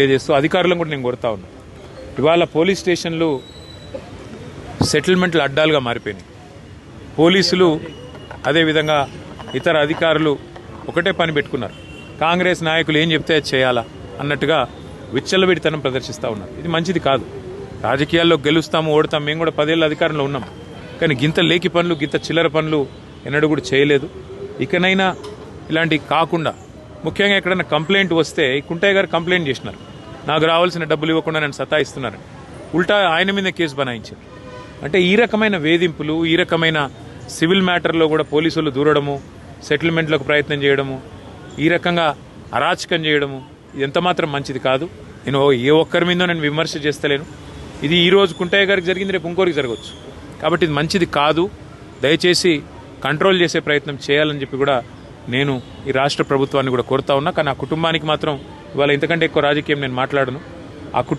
తెలియజేస్తూ అధికారులను కూడా నేను కోరుతా ఉన్నా. ఇవాళ పోలీస్ స్టేషన్లు సెటిల్మెంట్లు అడ్డాలుగా మారిపోయినాయి. పోలీసులు అదేవిధంగా ఇతర అధికారులు ఒకటే పని పెట్టుకున్నారు. కాంగ్రెస్ నాయకులు ఏం చెప్తే అది చేయాలా అన్నట్టుగా విచ్చలవిడితనం ప్రదర్శిస్తూ ఉన్నారు. ఇది మంచిది కాదు. రాజకీయాల్లో గెలుస్తాము ఓడతాం మేము కూడా పదేళ్ళ అధికారంలో ఉన్నాం. కానీ గింత లేకి పనులు గింత చిల్లర పనులు ఎన్నడూ కూడా చేయలేదు. ఇకనైనా ఇలాంటివి కాకుండా ముఖ్యంగా ఎక్కడైనా కంప్లైంట్ వస్తే కుంటయ్య గారు కంప్లైంట్ చేసినారు. నాకు రావాల్సిన డబ్బులు ఇవ్వకుండా నన్ను సతాయిస్తున్నారు. ఉల్టా ఆయన మీద కేసు బనాయించారు. అంటే ఈ రకమైన వేధింపులు ఈ రకమైన సివిల్ మ్యాటర్లో కూడా పోలీసులు దూరడము సెటిల్మెంట్లకు ప్రయత్నం చేయడము ఈ రకంగా అరాచకం చేయడము ఇది ఎంత మాత్రం మంచిది కాదు. నేను ఏ ఒక్కరి మీదో నేను విమర్శ చేస్తలేను. ఇది ఈ రోజు కుంటయ్య గారికి జరిగింది రేపు ఇంకోరికి జరగవచ్చు. కాబట్టి ఇది మంచిది కాదు. దయచేసి కంట్రోల్ చేసే ప్రయత్నం చేయాలని చెప్పి కూడా నేను ఈ రాష్ట్ర ప్రభుత్వాన్ని కూడా కోరుతా ఉన్నా. కానీ ఆ కుటుంబానికి మాత్రం ఇవాళ ఇంతకంటే ఎక్కువ రాజకీయం నేను మాట్లాడను. ఆ కుటుంబ